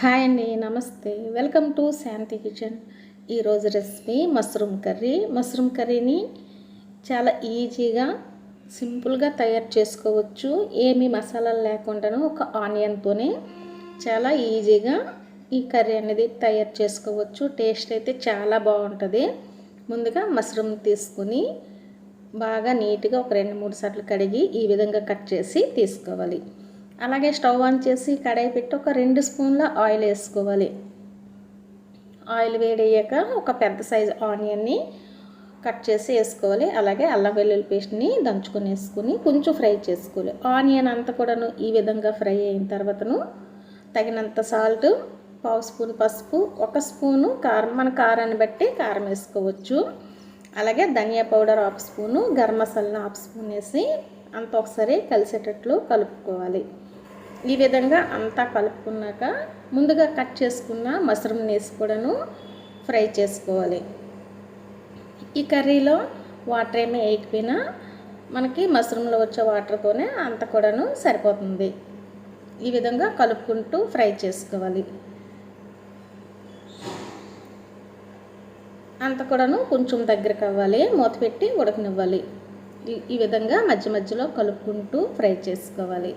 Hi అండి నమస్తే. Welcome to Shanti kitchen. ఈరోజు రెసిపీ మష్రూమ్ కర్రీ. మష్రూమ్ కర్రీని చాలా ఈజీగా సింపుల్గా తయారు చేసుకోవచ్చు. ఏమి మసాలాలు లేకుండాను ఒక ఆనియన్తోనే చాలా ఈజీగా ఈ కర్రీ అనేది తయారు చేసుకోవచ్చు. టేస్ట్ అయితే చాలా బాగుంటుంది. ముందుగా మష్రూమ్ తీసుకుని బాగా నీట్గా ఒక రెండు మూడు సార్లు కడిగి ఈ విధంగా కట్ చేసి తీసుకోవాలి. అలాగే స్టవ్ ఆన్ చేసి కడాయి పెట్టి ఒక రెండు స్పూన్ల ఆయిల్ వేసుకోవాలి. ఆయిల్ వేడయ్యాక ఒక పెద్ద సైజు ఆనియన్ని కట్ చేసి వేసుకోవాలి. అలాగే అల్లం వెల్లుల్లి పేస్ట్ని దంచుకొని వేసుకుని కొంచెం ఫ్రై చేసుకోవాలి. ఆనియన్ అంతా కూడాను ఈ విధంగా ఫ్రై అయిన తర్వాతను తగినంత సాల్ట్ పావు స్పూన్ పసుపు ఒక స్పూను కారం మన కారాన్ని బట్టి కారం వేసుకోవచ్చు. అలాగే ధనియా powder half spoon garam masala half spoon వేసి అంత ఒకసారి కలిసేటట్లు కలుపుకోవాలి. ఈ విధంగా అంతా కలుపుకున్నాక ముందుగా కట్ చేసుకున్న మష్రూమ్ వేసి కూడాను ఫ్రై చేసుకోవాలి. ఈ కర్రీలో వాటర్ ఏమీ వేయకపోయినా మనకి మష్రూమ్లో వచ్చే వాటర్తోనే అంత కూడాను సరిపోతుంది. ఈ విధంగా కలుపుకుంటూ ఫ్రై చేసుకోవాలి. అంత కూడాను కొంచెం దగ్గరకు అవ్వాలి మూత పెట్టి ఉడకనివ్వాలి. ఈ విధంగా మధ్య మధ్యలో కలుపుకుంటూ ఫ్రై చేసుకోవాలి.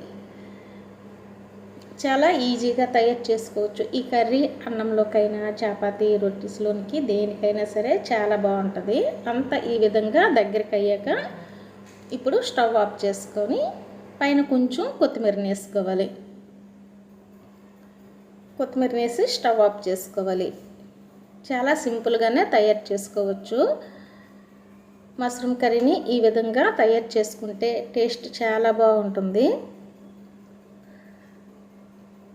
చాలా ఈజీగా తయారు చేసుకోవచ్చు. ఈ కర్రీ అన్నంలోకైనా చపాతీ రొట్టెస్లోనికి దేనికైనా సరే చాలా బాగుంటుంది. అంత ఈ విధంగా దగ్గరికి అయ్యాక ఇప్పుడు స్టవ్ ఆఫ్ చేసుకొని పైన కొంచెం కొత్తిమీర వేసుకోవాలి. కొత్తిమీర వేసి స్టవ్ ఆఫ్ చేసుకోవాలి. చాలా సింపుల్గానే తయారు చేసుకోవచ్చు. మష్రూమ్ కర్రీని ఈ విధంగా తయారు చేసుకుంటే టేస్ట్ చాలా బాగుంటుంది.